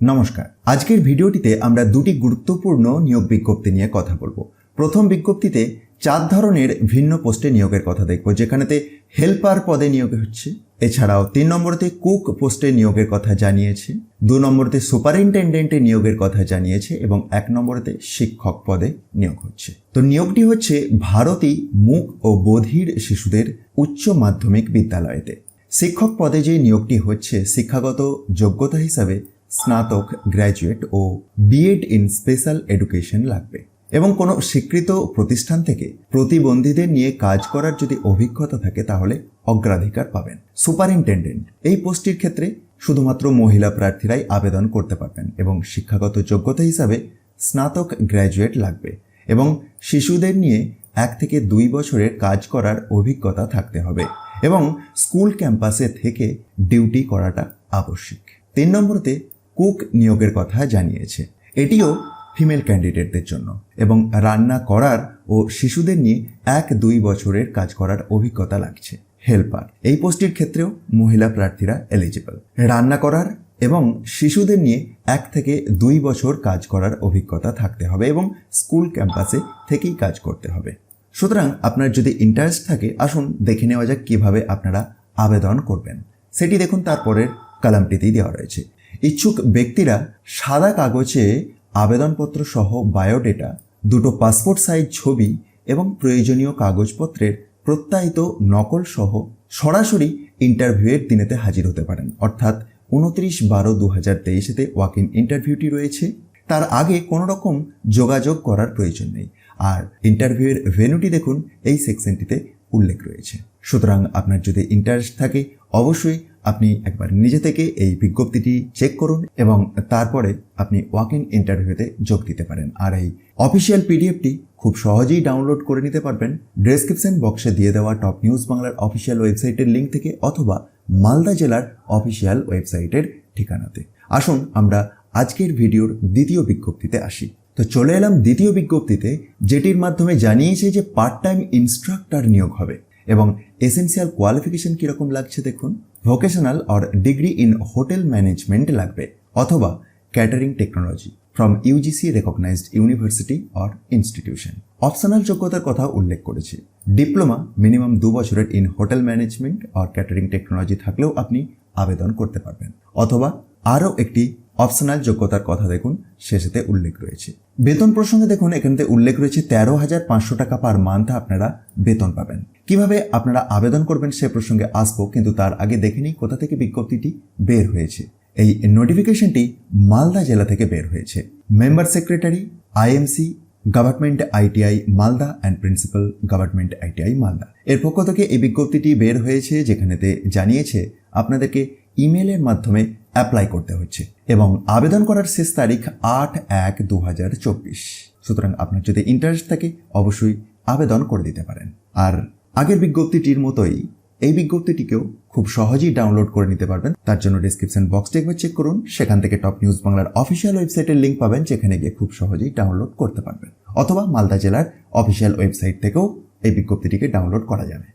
নমস্কার। আজকের ভিডিওটিতে আমরা দুটি গুরুত্বপূর্ণ নিয়োগ বিজ্ঞপ্তি নিয়ে কথা বলব। প্রথম বিজ্ঞপ্তিতে চার ধরনের ভিন্ন পোস্টে নিয়োগের কথা দেখব, যেখানেতে হেল্পার পদে নিয়োগ হচ্ছে, এছাড়াও তিন নম্বরতে কুক পোস্টে নিয়োগের কথা জানিয়েছে, দু নম্বরতে সুপারিনটেন্ডেন্টে নিয়োগের কথা জানিয়েছে, এবং এক নম্বরতে শিক্ষক পদে নিয়োগ হচ্ছে। তো নিয়োগটি হচ্ছে ভারতী মুখ ও বধির শিশুদের উচ্চ মাধ্যমিক বিদ্যালয়েতে। শিক্ষক পদে যে নিয়োগটি হচ্ছে, শিক্ষাগত যোগ্যতা হিসাবে স্নাতক, গ্র্যাজুয়েট ও বিএড ইন স্পেশাল এডুকেশন লাগবে। এবং কোনো স্বীকৃত প্রতিষ্ঠান থেকে প্রতিবন্ধীদের নিয়ে কাজ করার যদি অভিজ্ঞতা থাকে, তাহলে অগ্রাধিকার পাবেন। সুপারিনটেন্ডেন্ট, এই পোস্টটির ক্ষেত্রে শুধুমাত্র মহিলা প্রার্থীরাই আবেদন করতে পারবেন এবং শিক্ষাগত যোগ্যতা হিসাবে স্নাতক, গ্র্যাজুয়েট লাগবে এবং শিশুদের নিয়ে এক থেকে দুই বছরের কাজ করার অভিজ্ঞতা থাকতে হবে এবং স্কুল ক্যাম্পাসে থেকে ডিউটি করাটা আবশ্যিক। তিন নম্বরতে কুক নিয়োগের কথা জানিয়েছে। এটিও ফিমেল ক্যান্ডিডেটদের জন্য এবং রান্না করার ও শিশুদের নিয়ে এক দুই বছরের কাজ করার অভিজ্ঞতা লাগছে। হেল্পার। এই পোস্টটির ক্ষেত্রেও মহিলা প্রার্থীরা এলিজিবল রান্না করার এবং শিশুদের নিয়ে এক থেকে দুই বছর কাজ করার অভিজ্ঞতা থাকতে হবে এবং স্কুল ক্যাম্পাসে থেকেই কাজ করতে হবে। সুতরাং আপনার যদি ইন্টারেস্ট থাকে, আসুন দেখে নেওয়া যাক কীভাবে আপনারা আবেদন করবেন। সেটি দেখুন তারপরের কলামটিতেই দেওয়া রয়েছে। ইচ্ছুক ব্যক্তিরা সাদা কাগজে আবেদনপত্র সহ বায়োডেটা, দুটো পাসপোর্ট সাইজ ছবি এবং প্রয়োজনীয় কাগজপত্রের প্রত্যায়িত নকল সহ সরাসরি ইন্টারভিউয়ের দিনেতে হাজির হতে পারেন। অর্থাৎ উনত্রিশ বারো দু হাজার তেইশেতে ওয়াক ইন ইন্টারভিউটি রয়েছে। তার আগে কোনো রকম যোগাযোগ করার প্রয়োজন নেই। আর ইন্টারভিউয়ের ভেন্যুটি দেখুন, এই সেকশনটিতে উল্লেখ রয়েছে। সুতরাং আপনার যদি ইন্টারেস্ট থাকে, অবশ্যই আপনি একবার নিজে থেকে এই বিজ্ঞপ্তিটি চেক করুন এবং তারপরে আপনি ওয়াক ইন ইন্টারভিউতে যোগ দিতে পারেন। আর এই অফিসিয়াল পিডিএফটি খুব সহজেই ডাউনলোড করে নিতে পারবেন। ডেসক্রিপশন বক্সে দিয়ে দেওয়া টপ নিউজ বাংলার অফিসিয়াল ওয়েবসাইটের লিঙ্ক থেকে অথবা মালদা জেলার অফিসিয়াল ওয়েবসাইটের ঠিকানাতে। আসুন আমরা আজকের ভিডিওর দ্বিতীয় বিজ্ঞপ্তিতে আসি। তো চলে এলাম দ্বিতীয় বিজ্ঞপ্তিতে, যেটির মাধ্যমে জানিয়েছে যে পার্ট টাইম ইনস্ট্রাক্টর নিয়োগ হবে। এবং এসেন্সিয়াল কোয়ালিফিকেশন কীরকম লাগছে দেখুন। Vocational or degree in hotel management লাগবে, অথবা catering technology from UGC recognized university or institution optional যোগ্যতার কথা উল্লেখ করেছি। ডিপ্লোমা মিনিমাম দু বছরের in hotel management or catering technology থাকলেও আপনি আবেদন করতে পারবেন, অথবা আরও একটি অপশনাল যোগ্যতার কথা দেখুন, শেষেতে উল্লেখ রয়েছে। বেতন প্রসঙ্গে দেখুন, এখানেতে উল্লেখ রয়েছে তেরো হাজার পাঁচশো টাকা পার মান্থ আপনারা বেতন পাবেন। কীভাবে আপনারা আবেদন করবেন সে প্রসঙ্গে আসব, কিন্তু তার আগে দেখে নিই কোথা থেকে বিজ্ঞপ্তিটি বের হয়েছে। এই নোটিফিকেশনটি মালদা জেলা থেকে বের হয়েছে। Member secretary IMC government ITI Malda and principal government ITI Malda এর পক্ষ থেকে এই বিজ্ঞপ্তিটি বের হয়েছে, যেখানেতে জানিয়েছে আপনাদেরকে ইমেলের মাধ্যমে অ্যাপ্লাই করতে হচ্ছে এবং আবেদন করার শেষ তারিখ আট এক দু হাজার চব্বিশ। সুতরাং আপনার যদি ইন্টারেস্ট থাকে, অবশ্যই আবেদন করে দিতে পারেন। আর আগের বিজ্ঞপ্তিটির মতোই এই বিজ্ঞপ্তিটিকেও খুব সহজেই ডাউনলোড করে নিতে পারবেন। তার জন্য ডিসক্রিপশন বক্সটি একবার চেক করুন। সেখান থেকে টপ নিউজ বাংলার অফিসিয়াল ওয়েবসাইটের লিঙ্ক পাবেন, যেখানে গিয়ে খুব সহজেই ডাউনলোড করতে পারবেন। অথবা মালদা জেলার অফিসিয়াল ওয়েবসাইট থেকেও এই বিজ্ঞপ্তিটিকে ডাউনলোড করা যাবে।